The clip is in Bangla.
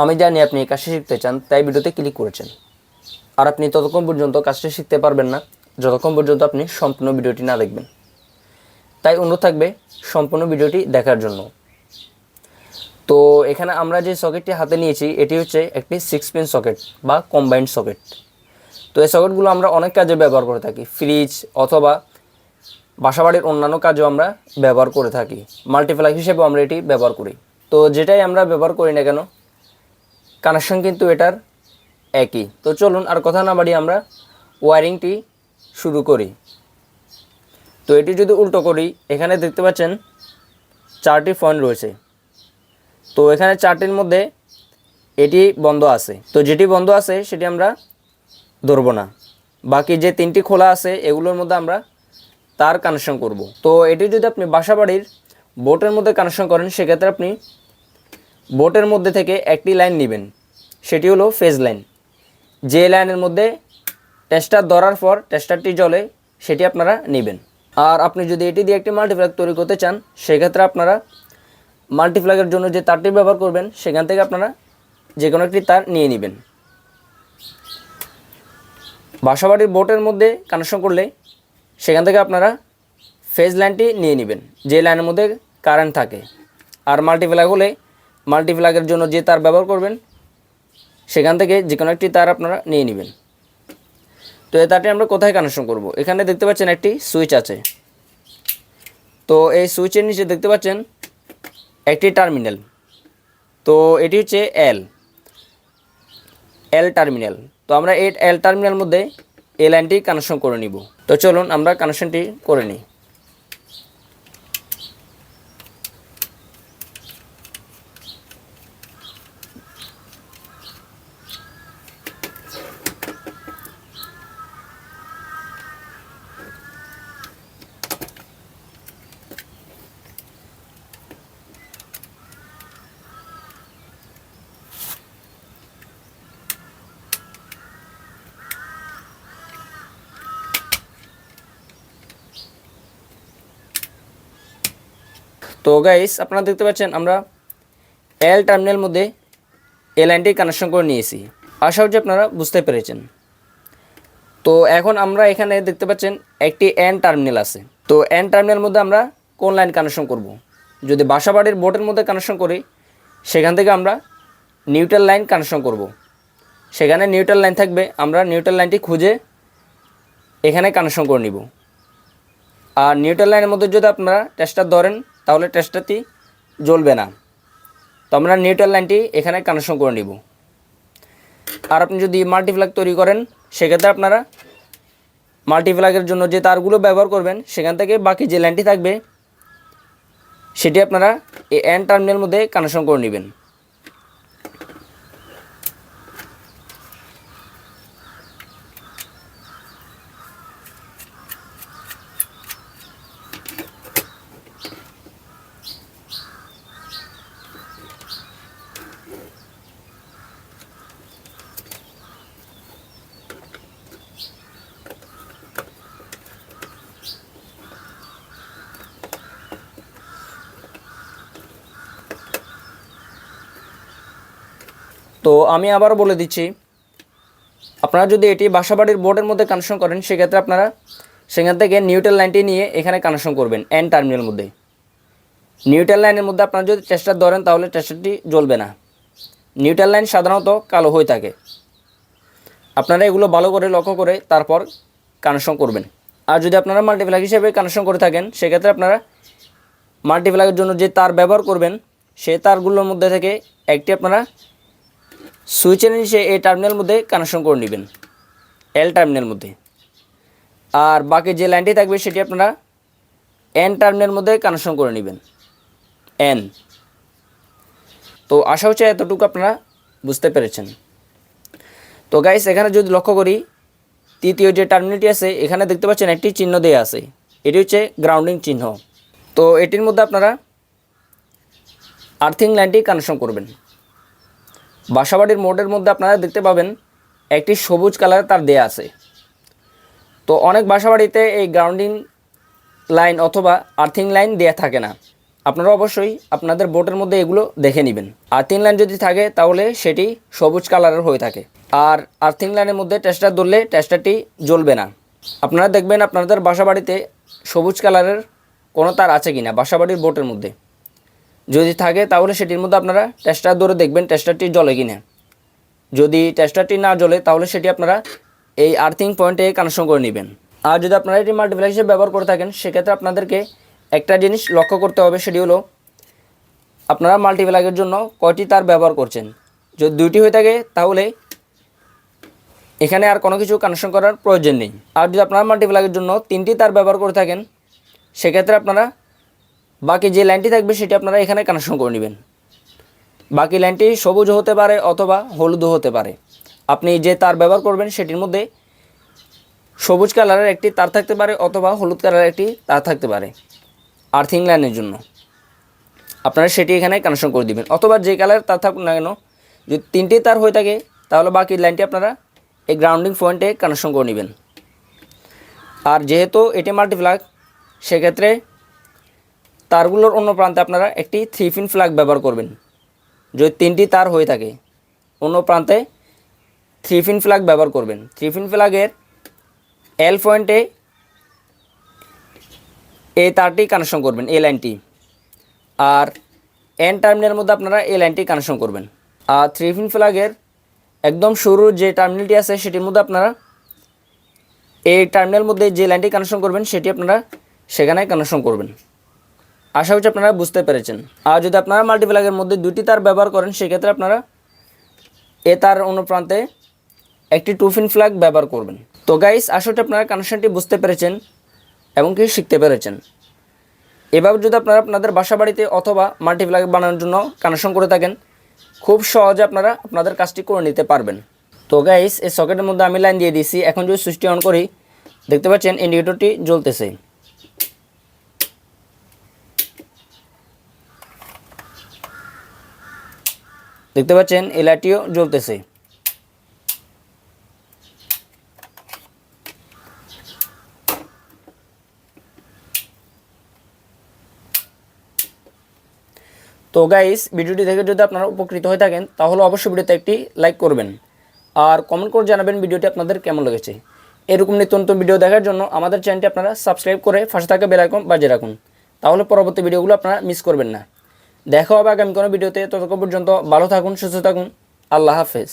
আমি জানি আপনি এই কাজটা শিখতে চান, তাই ভিডিওতে ক্লিক করেছেন। আর আপনি ততক্ষণ পর্যন্ত কাজটা শিখতে পারবেন না, যতক্ষণ পর্যন্ত আপনি সম্পূর্ণ ভিডিওটি না দেখবেন। তাই অনুরোধ থাকবে সম্পূর্ণ ভিডিওটি দেখার জন্য। তো এখানে আমরা যে সকেটটি হাতে নিয়েছি, এটি হচ্ছে একটি সিক্স পিন সকেট বা কম্বাইন্ড সকেট তো এই সকেটগুলো আমরা অনেক কাজে ব্যবহার করে থাকি ফ্রিজ অথবা বাসাবাড়ির অন্যান্য কাজেও আমরা ব্যবহার করে থাকি। মাল্টিপ্লাই হিসেবেও আমরা এটি ব্যবহার করি। তো যেটাই আমরা ব্যবহার করি না কেন কানেকশন কিন্তু এটার একই। তো চলুন আর কথা না বাড়িয়ে আমরা ওয়ারিংটি শুরু করি। তো এটি যদি উল্টো করি, এখানে দেখতে পাচ্ছেন চারটি পয়েন্ট রয়েছে। তো এখানে চারটির মধ্যে এটি বন্ধ আছে। তো যেটি বন্ধ আছে, সেটি আমরা ধরবো না। বাকি যে তিনটি খোলা আছে, এগুলোর মধ্যে আমরা তার কানেকশন করব। তো এটি যদি আপনি বাসা বাড়ির বোটের মধ্যে কানেকশন করেন, সেক্ষেত্রে আপনি বোটের মধ্যে থেকে একটি লাইন নেবেন। সেটি হলো ফেজ লাইন। যে লাইনের মধ্যে টেস্টার ধরার পর টেস্টারটি জলে সেটি আপনারা নেবেন। আর আপনি যদি এটি দিয়ে একটি মাল্টিপ্লাগ তৈরি করতে চান, সেক্ষেত্রে আপনারা মাল্টিপ্লাগের জন্য যে তারটি ব্যবহার করবেন, সেখান থেকে আপনারা যে কোনো একটি তার নিয়ে নেবেন। বাসাবাড়ির বোটের মধ্যে কানেকশন করলে সেখান থেকে আপনারা ফেজ লাইনটি নিয়ে নেবেন, যে লাইনের মধ্যে কারেন্ট থাকে। আর মাল্টিপ্লাগ হলে মাল্টিপ্লাগের জন্য যে তার ব্যবহার করবেন, সেখান থেকে যে কোনো একটি তার আপনারা নিয়ে নেবেন। তো এই তারটি আমরা কোথায় কানেকশন করব? এখানে দেখতে পাচ্ছেন একটি সুইচ আছে। তো এই সুইচের নিচে দেখতে পাচ্ছেন একটি টার্মিনাল তো এটি হচ্ছে এল এল টার্মিনাল তো আমরা এই এল টার্মিনাল মধ্যে এই লাইনটি কানেকশন করে নিব। তো চলুন আমরা কানেকশনটি করে নিই। তো গাইস আপনারা দেখতে পাচ্ছেন, আমরা এল টার্মিনাল মধ্যে এই লাইনটি কানেকশন করে নিয়েছি আশা হচ্ছে আপনারা বুঝতে পেরেছেন তো এখন আমরা এখানে দেখতে পাচ্ছেন, একটি এন টার্মিনাল আছে তো এন টার্মিনাল মধ্যে আমরা কোন লাইন কানেকশন করব। যদি বাসাবাড়ির বোর্ডের মধ্যে কানেকশন করি, সেখান থেকে আমরা নিউট্রাল লাইন কানেকশন করব। সেখানে নিউট্রাল লাইন থাকবে, আমরা নিউট্রাল লাইনটি খুঁজে এখানে কানেকশন করে নিব আর নিউট্রাল লাইনের মধ্যে যদি আপনারা টেস্টার ধরেন তাহলে টেস্টারটি জ্বলবে না। তো আমরা নিউট্রাল লাইনটি এখানে কানেকশন করে নিব। আর আপনি যদি মাল্টিপ্লাগ তৈরি করেন, সেক্ষেত্রে আপনারা মাল্টিপ্লাগের জন্য যে তারগুলো ব্যবহার করবেন, সেখান থেকে বাকি যে লাইনটি থাকবে, সেটি আপনারা এই অ্যান্ড টার্মিনাল মধ্যে কানেকশন করে নেবেন। তো আমি আবারও বলে দিচ্ছি, আপনারা যদি এটি বাসাবাড়ির বোর্ডের মধ্যে কানেকশন করেন, সেক্ষেত্রে আপনারা সেখান থেকে নিউট্রাল লাইনটি নিয়ে এখানে কানেকশন করবেন এন টার্মিনাল মধ্যে। নিউট্রাল লাইনের মধ্যে আপনারা যদি টেস্টার ধরেন, তাহলে টেস্টারটি জ্বলবে না। নিউট্রাল লাইন সাধারণত কালো হয়ে থাকে। আপনারা এগুলো ভালো করে লক্ষ্য করে তারপর কানেকশন করবেন। আর যদি আপনারা মাল্টিপ্লাগ হিসেবে কানেকশন করে থাকেন, সেক্ষেত্রে আপনারা মাল্টিপ্লাগের জন্য যে তার ব্যবহার করবেন সেই তারগুলোর মধ্যে থেকে একটি আপনারা সুইচের নিচে এই টার্মিনাল মধ্যে কানেকশন করে নেবেন এল টার্মিনাল মধ্যে। আর বাকি যে লাইনটি থাকবে সেটি আপনারা এন টার্মিনাল মধ্যে কানেকশন করে নেবেন এন তো আশা হচ্ছে এতটুকু আপনারা বুঝতে পেরেছেন। তো গাইস এখানে যদি লক্ষ্য করি, তৃতীয় যে টার্মিনালটি আছে, এখানে দেখতে পাচ্ছেন একটি চিহ্ন দেওয়া আছে। এটি হচ্ছে গ্রাউন্ডিং চিহ্ন। তো এটির মধ্যে আপনারা আর্থিং লাইনটি কানেকশন করবেন। বাসাবাড়ির মোডের মধ্যে আপনারা দেখতে পাবেন একটি সবুজ কালার তার দেয়া আছে। তো অনেক বাসাবাড়িতে এই গ্রাউন্ডিং লাইন অথবা আর্থিং লাইন দেয়া থাকে না। আপনারা অবশ্যই আপনাদের বোর্ডের মধ্যে এগুলো দেখে নেবেন। আর্থিং লাইন যদি থাকে তাহলে সেটি সবুজ কালারের হয়ে থাকে। আর আর্থিং লাইনের মধ্যে টেস্টার ধরলে টেস্টারটি জ্বলবে না। আপনারা দেখবেন আপনাদের বাসাবাড়িতে সবুজ কালারের কোনো তার আছে কিনা বাসা বাড়ির বোর্ডের মধ্যে। যদি থাকে, তাহলে সেটির মধ্যে আপনারা টেস্টার ধরে দেখবেন টেস্টারটি জ্বলে কিনা। যদি টেস্টারটি না জ্বলে, তাহলে সেটি আপনারা এই আর্থিং পয়েন্টে কানেকশন করে নেবেন। আর যদি আপনারা এটি মাল্টিপ্লাই হিসেবে ব্যবহার করে থাকেন, সেক্ষেত্রে আপনাদেরকে একটা জিনিস লক্ষ্য করতে হবে, সেটি হলো আপনারা মাল্টিপ্লাগের জন্য কয়টি তার ব্যবহার করছেন। যদি দুইটি হয়ে থাকে, তাহলে এখানে আর কোনো কিছু কানেকশন করার প্রয়োজন নেই। আর যদি আপনারা মাল্টিপ্লাগের জন্য তিনটি তার ব্যবহার করে থাকেন, সেক্ষেত্রে আপনারা বাকি যে লাইনটি থাকবে সেটি আপনারা এখানে কানেকশন করে নেবেন। বাকি লাইনটি সবুজ হতে পারে অথবা হলুদও হতে পারে। আপনি যে তার ব্যবহার করবেন সেটির মধ্যে সবুজ কালারের একটি তার থাকতে পারে অথবা হলুদ কালারের একটি তার থাকতে পারে আর্থিং লাইনের জন্য। আপনারা সেটি এখানে কানেকশন করে দিবেন। অথবা যে কালার তার থাকুক না কেন, যদি তিনটি তার হয়ে থাকে, তাহলে বাকি লাইনটি আপনারা এই গ্রাউন্ডিং পয়েন্টে কানেকশন করে নেবেন। আর যেহেতু এটি মাল্টিপ্লাগ সেক্ষেত্রে তারগুলোর অন্য প্রান্তে আপনারা একটি থ্রি পিন ফ্ল্যাগ ব্যবহার করবেন। যদি তিনটি তার হয়ে থাকে, অন্য প্রান্তে থ্রি পিন ফ্ল্যাগ ব্যবহার করবেন। থ্রি পিন ফ্ল্যাগের এল পয়েন্টে এই তারটি কানেকশন করবেন এ লাইনটি আর এন টার্মিনালের মধ্যে আপনারা এ লাইনটি কানেকশন করবেন। আর থ্রি পিন ফ্ল্যাগের একদম শুরুর যে টার্মিনালটি আছে, সেটির মধ্যে আপনারা এই টার্মিনাল মধ্যে যে লাইনটি কানেকশন করবেন, সেটি আপনারা সেখানে কানেকশন করবেন। আশা করছি আপনারা বুঝতে পেরেছেন। আর যদি আপনারা মাল্টিপ্লাগের মধ্যে দুটি তার ব্যবহার করেন, সেক্ষেত্রে আপনারা এ তার অনুপ্রান্তে একটি টুফিন ফ্ল্যাগ ব্যবহার করবেন। তো গাইস আসলে আপনারা কানেকশনটি বুঝতে পেরেছেন এবং কি শিখতে পেরেছেন। এভাবে যদি আপনারা আপনাদের বাসা বাড়িতে অথবা মাল্টিপ্লাগ বানানোর জন্য কানেকশন করে থাকেন, খুব সহজে আপনারা আপনাদের কাজটি করে নিতে পারবেন। তো গাইস এই সকেটের মধ্যে আমি লাইন দিয়ে দিয়েছি। এখন যদি সুইচটি অন করি, দেখতে পাচ্ছেন ইন্ডিকেটরটি জ্বলতেছে। দেখতে পাচ্ছেন এই লাইটটিও জ্বলতেছে। তো গাইস ভিডিওটি দেখে যদি আপনারা উপকৃত হয়ে থাকেন, তাহলে অবশ্যই ভিডিওতে একটি লাইক করবেন। আর কমেন্ট করে জানাবেন ভিডিওটি আপনাদের কেমন লেগেছে। এরকম নিত্য নতুন ভিডিও দেখার জন্য আমাদের চ্যানেলটি আপনারা সাবস্ক্রাইব করে পাশে থাকা বেল আইকন বাজিয়ে রাখুন। তাহলে পরবর্তী ভিডিওগুলো আপনারা মিস করবেন না। দেখা হবে আগামী কোনো ভিডিওতে। ততক্ষণ পর্যন্ত ভালো থাকুন সুস্থ থাকুন। আল্লাহ হাফেজ।